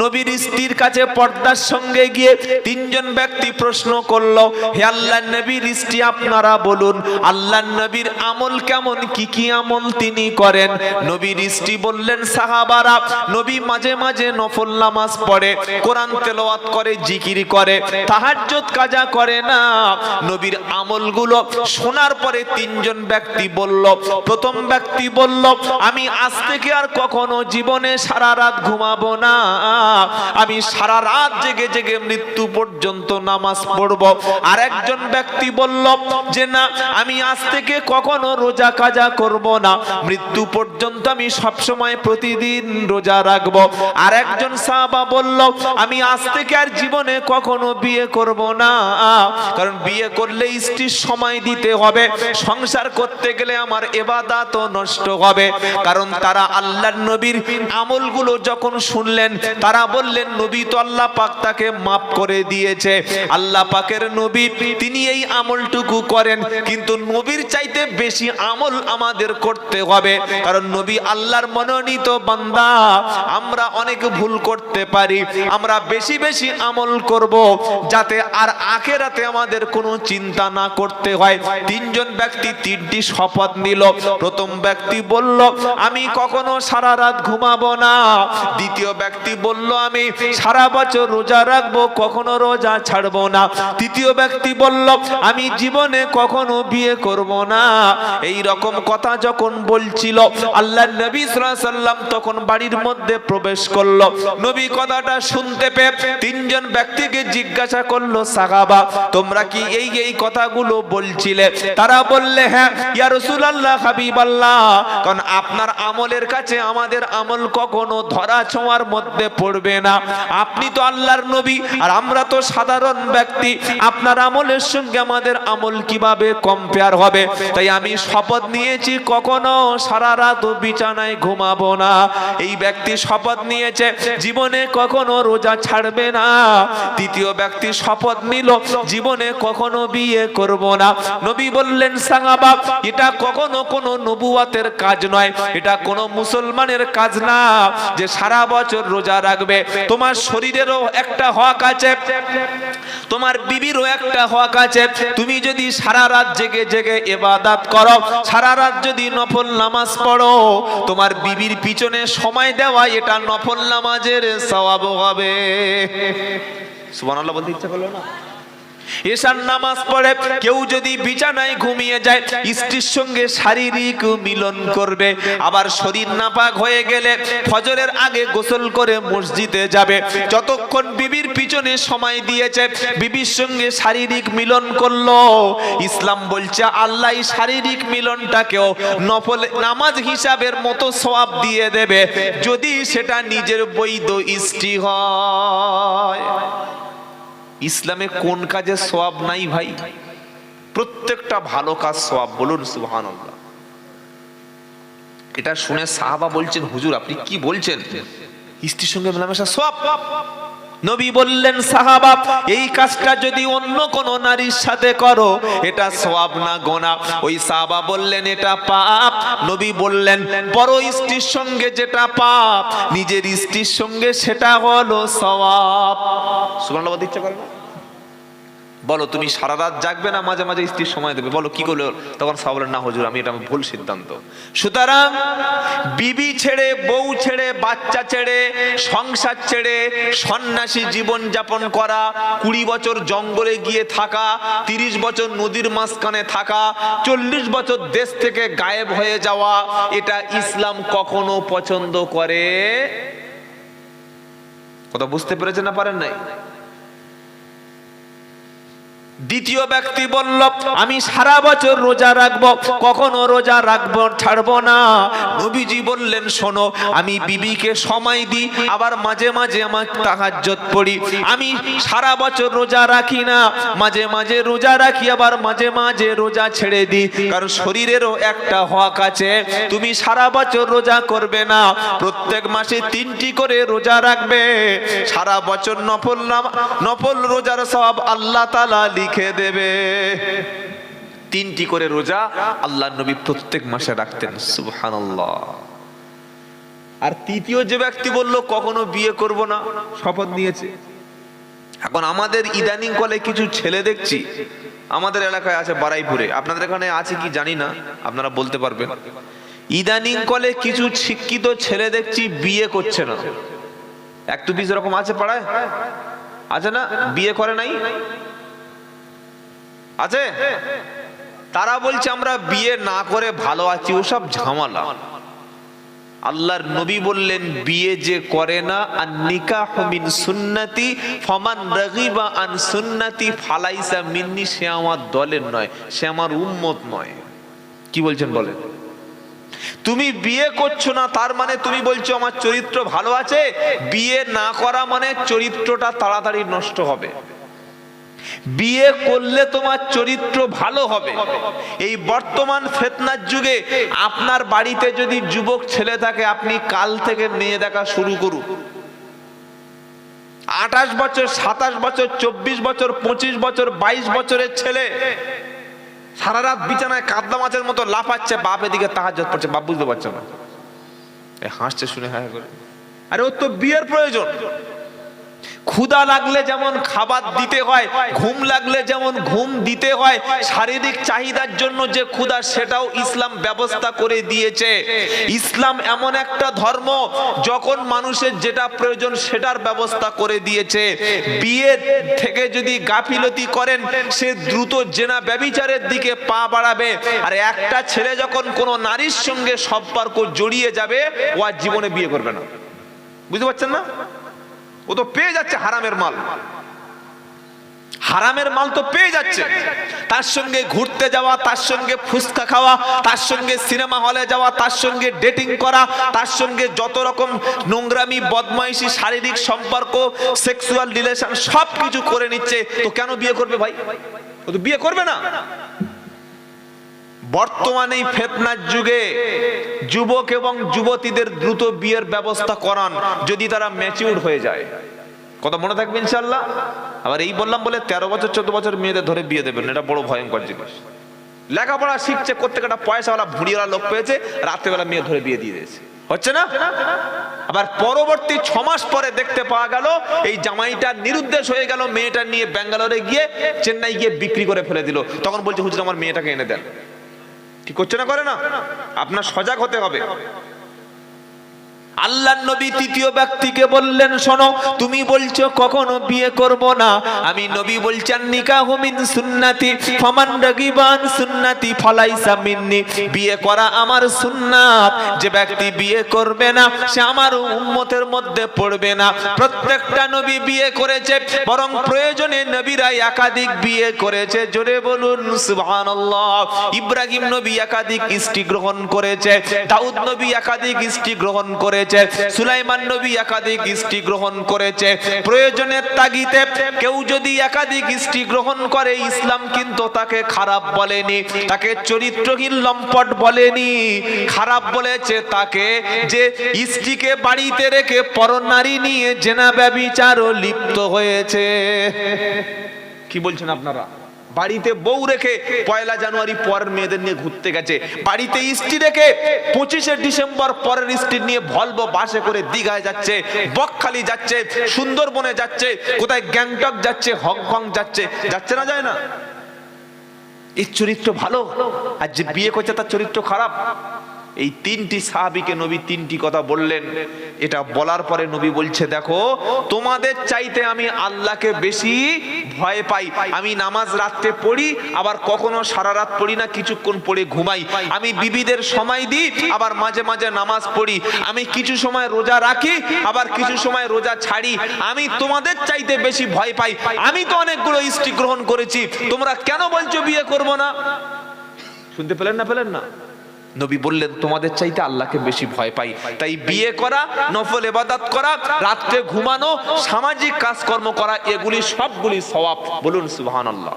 নবীর স্ত্রীর কাছে পর্দার সঙ্গে গিয়ে তিনজন ব্যক্তি প্রশ্ন করল, হে আল্লাহ নবীর স্ত্রী, আপনারা বলুন, আল্লাহ নবীর আমল কেমন? কি কি আমল তিনি করেন? নবীর স্ত্রী বললেন, সাহাবারা, নবী মাঝে মাঝে নফল নামাজ পড়ে, কোরআন তেলাওয়াত করে, জিকির করে, তাহাজ্জুদ কাজা করে না। নবীর আমলগুলো শোনার পরে তিনজন ব্যক্তি বলল, প্রথম ব্যক্তি বলল, আমি আজ থেকে আর কখনো জীবনে সারা রাত ঘুমাবো না। আমি সারা রাত জেগে জেগে মৃত্যু পর্যন্ত নামাজ পড়ব। আর একজন ব্যক্তি বলল, যে না, আমি আজ থেকে কখনো রোজা কাজা করব না। মৃত্যু পর্যন্ত আমি সব সময় প্রতিদিন রোজা রাখব। আর একজন সাহাবা বলল, আমি আজ থেকে আর জীবনে কখনো বিয়ে করব না। কারণ বিয়ে করলে স্ত্রীর সময় দিতে হবে। সংসার করতে গেলে আমার এবাদাত নষ্ট হবে। কারণ তারা আল্লাহর নবীর আমলগুলো যখন শুনলেন, তারা বললেন, নবী তো আল্লাহ পাক তাকে মাফ করে দিয়েছে। আল্লাহ পাকের নবী, তিনি এই আমলটুকু করেন। কিন্তু নবীর চাইতে বেশি আমল আমাদের করতে হবে। কারণ নবী আল্লাহর মনোনীত বান্দা। আমরা অনেক ভুল করতে পারি। আমরা বেশি বেশি আমল করব যাতে আর আখেরাতে আমাদের কোনো চিন্তা না করতে হয়। তিনজন ব্যক্তি তিনটি শপথ নিল। প্রথম ব্যক্তি বলল, আমি কখনো সারা রাত ঘুমাবো না। দ্বিতীয় ব্যক্তি বলল আমি সারা বছর রোজা রাখব, কখনো রোজা ছাড়বো না। তৃতীয় ব্যক্তি বলল, আমি জীবনে কখনো বিয়ে করব না। এই রকম কথা যখন বলছিল আল্লাহ নবী সাল্লাম তখন বাড়ির মধ্যে প্রবেশ করল। নবী কথাটা শুনতে পেয়ে তিনজন ব্যক্তিকে জিজ্ঞাসা করল, সাহাবা, তোমরা কি এই এই কথাগুলো বলছিলে? তারা বললে হ্যাঁ ইয়া রাসূলুল্লাহ, হাবিবাল্লাহ। কারণ আপনার আমলের কাছে আমাদের আমল কখনো ধরা ছোঁয়ার মধ্যে পড়বে না। আপনি তো আল্লাহর নবী, আর আমরা তো সাধারণ ব্যক্তি। আপনার আমলের সঙ্গে আমাদের আমল কীভাবে কম্পেয়ার হবে? তাই আমি শপথ নিয়েছি, কখনো সারা রাত বিছানায় ঘুমাবো না। এই ব্যক্তি শপথ নিয়েছে, জীবনে কখনো রোজা ছাড়বে না। তৃতীয় ব্যক্তি শপথ নিল, জীবনে কখনো বিয়ে করব না। নবী বললেন সাঙ্গাবা এটা কখনো কোনো নবুয়াতের কাজ নয়, এটা কোনো মুসলমানের কাজ না। যে সারা বছর রোজা রাখবে তোমার শরীরেরও একটা হক আছে, তোমার বিবিরও একটা হক আছে। তুমি যদি সারা রাত জেগে জেগে এবাদাত করো, সারা রাত যদি নফল নামাজ পড়ো, তোমার বিবির পিছনে সময় দেওয়া, এটা নফল নামাজের সওয়াব হবে। সুবহানাল্লাহ বলতে ইচ্ছা করল না? এশার নামাজ পড়ে, কেউ যদি বিছানায় ঘুমিয়ে যায়, স্ত্রীর সঙ্গে শারীরিক মিলন করবে। আবার শরীর নাপাক হয়ে গেলে ফজরের আগে গোসল করে মসজিদে যাবে। যতক্ষণ বিবির পিছনে সময় দিয়েছে, বিবির সঙ্গে শারীরিক মিলন করল। ইসলাম বলছে, আল্লাহ শারীরিক মিলনটাকেও নফল নামাজ হিসাবের মতো সওয়াব দিয়ে দেবে। যদি সেটা নিজের বৈধ স্ত্রী হয়। ইসলামে কোন কাজে সোয়াব নাই ভাই? প্রত্যেকটা ভালো কাজ সোয়াব বলুন সুহান এটা শুনে সাহাবা বলছেন, হুজুর, আপনি কি বলছেন? স্ত্রীর সঙ্গে মেলামেশা সোয়াব নবী বললেন, সাহাবা, এই কাজটা যদি অন্য কোন নারীর সাথে করো, এটা সোয়াব না গোনা। ওই সাহাবা বললেন, এটা পাপ। নবী বললেন বড় স্ত্রীর সঙ্গে যেটা পাপ, নিজের স্ত্রীর সঙ্গে সেটা হলো সওয়াব। সুবহানাল্লাহ ইচ্ছা করে না? বলো, তুমি সারা রাত জাগবে না, মাঝে মাঝে স্ত্রীর সময় দেবে? বলো, কি করল? তখন সব বলেন না, হজুর, আমি এটা ভুল সিদ্ধান্ত। সুতরাং বিবি ছেড়ে, বউ ছেড়ে, বাচ্চা ছেড়ে, সংসার ছেড়ে, সন্ন্যাসী জীবন যাপন করা, কুড়ি বছর জঙ্গলে গিয়ে থাকা, তিরিশ বছর নদীর মাঝখানে থাকা, চল্লিশ বছর দেশ থেকে গায়েব হয়ে যাওয়া, এটা ইসলাম কখনো পছন্দ করে? কথা বুঝতে পেরেছে না, পারেন নাই? দ্বিতীয় ব্যক্তি বলল, আমি সারা বছর রোজা রাখব, কখনো রোজা রাখব, ছাড়বো না। নবীজি বললেন, শোনো, আমি বিবিকে সময় দিই, আবার মাঝে মাঝে আমার তাহাজ্জত পড়ি। আমি সারা বছর রোজা রাখি না, মাঝে মাঝে রোজা রাখি, আবার মাঝে মাঝে রোজা ছেড়ে দিই। কারণ শরীরেরও একটা হক আছে, তুমি সারা বছর রোজা করবে না, প্রত্যেক মাসে তিনটি করে রোজা রাখবে। সারা বছর নফল নাম, নফল রোজার সব আল্লাহ তালা লিখে দেবে। তিনটি করে রোজা আল্লাহ নবী প্রত্যেক মাসে রাখতেন, সুবহানাল্লাহ। আর তৃতীয় যে ব্যক্তি বলল, কখনো বিয়ে করব না, শপথ নিয়েছে। এখন আমাদের ইদানিং কলে কিছু ছেলে দেখছি, আমাদের এলাকায় আছে বারাইপুরে। আপনাদের এখানে আছে কি জানি না, আপনারা বলতে পারবেন। ইদানিং কলে কিছু শিক্ষিত ছেলে দেখছি বিয়ে করছে না। এক দু পিস এরকম আছে পাড়ায়? আছে না? বিয়ে করে নাই? আছে? তারা বলছে, আমরা বিয়ে না করে ভালো আছি, ওসব ঝামেলা। আল্লাহর নবী বললেন, বিয়ে যে করে না আর নিকাহ মিন সুন্নতি, ফমান রাগিবা আন সুন্নতি, ফালাইসা মিন্নি, সে আমার দলের নয়, সে আমার উম্মত নয়। কি বলছেন বলেন? তুমি বিয়ে করছ না, তার মানে তুমি বলছো আমার চরিত্র ভালো আছে, বিয়ে না করা মানে চরিত্রটা তাড়াতাড়ি নষ্ট হবে। বিয়ে করলে তোমার চরিত্র ভালো হবে। এই বর্তমান ফেতনার যুগে আপনার বাড়িতে যদি যুবক ছেলে থাকে, আপনি কাল থেকে মেয়ে দেখা শুরু করুন। আঠাশ বছর, সাতাশ বছর, চব্বিশ বছর, পঁচিশ বছর, বাইশ বছরের ছেলে সারা রাত বিছানায় কাদলা মাছের মতো লাফাচ্ছে, বাপ এদিকে তাহাজ পড়ছে। বাপ বুঝতে পারছে না। হাসছে শুনে হ্যাঁ করে। আরে ওর তো বিয়ের প্রয়োজন। ক্ষুধা লাগলে যেমন খাবার দিতে হয়, ঘুম লাগলে যেমন ঘুম দিতে হয়, শারীরিক চাহিদার জন্য যে ক্ষুধা, সেটাও ইসলাম ব্যবস্থা করে দিয়েছে। ইসলাম এমন একটা ধর্ম, যখন মানুষের যেটা প্রয়োজন সেটার ব্যবস্থা করে দিয়েছে। বিয়ে থেকে যদি গাফিলতি করেন, সে দ্রুত জেনা ব্যবিচারের দিকে পা বাড়াবে। আর একটা ছেলে যখন কোনো নারীর সঙ্গে সম্পর্ক জড়িয়ে যাবে, ও আর জীবনে বিয়ে করবে না। বুঝতে পারছেন না? ও তো পেয়ে যাচ্ছে হারামের মাল। হারামের মাল তো পেয়ে যাচ্ছে। তার সঙ্গে ঘুরতে যাওয়া, তার সঙ্গে ফুচকা খাওয়া, তার সঙ্গে সিনেমা হলে যাওয়া, তার সঙ্গে ডেটিং করা, তার সঙ্গে যত রকম নোংরামি, বদমাইশি, শারীরিক সম্পর্ক সেক্সুয়াল রিলেশন সব কিছু করে নিচ্ছে। তো কেন বিয়ে করবে ভাই? ও তো বিয়ে করবে না। বর্তমানে ফেতনার যুগে যুবক এবং যুবতীদের দ্রুত বিয়ের ব্যবস্থা করান যদি তারা ম্যাচিউর হয়ে যায়। কথা মনে থাকবে ইনশাল্লাহ আবার এই বললাম বলে তেরো বছর, চোদ্দ বছর মেয়েদের ধরে বিয়ে দেবেন, এটা বড় ভয়ঙ্কর জিনিস। লেখাপড়া শিখছে করতে পয়সাওয়ালা ভুড়িওয়ালা লোক পেয়েছে, রাত্রেবেলা মেয়ে ধরে বিয়ে দিয়ে দিয়েছে। হচ্ছে না? আবার পরবর্তী ছ মাস পরে দেখতে পাওয়া গেল, এই জামাইটা নিরুদ্দেশ হয়ে গেল, মেয়েটা নিয়ে ব্যাঙ্গালোরে গিয়ে, চেন্নাই গিয়ে বিক্রি করে ফেলে দিল। তখন বলছে, হুজুর, আমার মেয়েটাকে এনে দেন। কি করছে না করে না? আপনার সজাগ হতে হবে। আল্লাহ নবী তৃতীয় ব্যক্তিকে বললেন, শোনো, তুমি বলছো কখনো বিয়ে করব না? আমি নবী বলছেন, নিকাহ মিন সুন্নাতি, ফামান রাগিবান সুন্নাতি, ফালাইসা মিন্নি। বিয়ে করা আমার সুন্নাত। যে ব্যক্তি বিয়ে করবে না, সে আমার উম্মতের মধ্যে পড়বে না। প্রত্যেকটা নবী বিয়ে করেছে, বরং প্রয়োজনে নবীরা একাধিক বিয়ে করেছে। জোরে বলুন, সুবহানাল্লাহ। ইব্রাহিম নবী একাধিক স্ত্রী গ্রহণ করেছে, দাউদ নবী একাধিক স্ত্রী গ্রহণ করেছে। সুলাইমান নবী একাধিক স্ত্রী গ্রহণ করেছে। প্রয়োজনের তাগিতে কেউ যদি একাধিক স্ত্রী গ্রহণ করে, ইসলাম কিন্তু তাকে খারাপ বলেনি, তাকে চরিত্রহীন লম্পট বলেনি। খারাপ বলেছে তাকে যে স্ত্রীকে বাড়িতে রেখে পরনারী নিয়ে জেনা ব্যবিচারও লিপ্ত হয়েছে। কি বলছেন আপনারা? বাড়িতে বউ রেখে পয়লা জানুয়ারি পরের মেয়েদের নিয়ে ঘুরতে গেছে। বাড়িতে স্ত্রী রেখে পঁচিশে ডিসেম্বর পরের স্ত্রী নিয়ে ভলভো বাসে করে দীঘায় যাচ্ছে, বকখালি যাচ্ছে, সুন্দরবনে যাচ্ছে, কোথায় গ্যাংটক যাচ্ছে, হংকং যাচ্ছে। যাচ্ছে না যায় না? এর চরিত্র ভালো? আর যে বিয়ে করছে তার চরিত্র খারাপ? এই তিনটি সাহাবিকে নবী তিনটি কথা বললেন। এটা বলার পরে নবী বলছে, দেখো, তোমাদের চাইতে আমি আল্লাহকে বেশি ভয় পাই। আমি নামাজ রাত্রে পড়ি, আবার কখনো সারা রাত পড়ি না, কিছুক্ষণ পড়ে ঘুমাই। আমি বিবিদের সময় দিই, আবার মাঝে মাঝে নামাজ পড়ি। আমি কিছু সময় রোজা রাখি, আবার কিছু সময় রোজা ছাড়ি। আমি তোমাদের চাইতে বেশি ভয় পাই। আমি তো অনেকগুলো স্ত্রী গ্রহণ করেছি। তোমরা কেন বলছো বিয়ে করব না? শুনতে পেলেন না পেলেন না? নবী বললেন, তোমাদের চাইতে আল্লাহকে বেশি ভয় পাই। তাই বিয়ে করা, নফল এবাদাত করা, রাত্রে ঘুমানো, সামাজিক কাজকর্ম করা, এগুলি সবগুলি সওয়াব। বলুন, সুবহানাল্লাহ।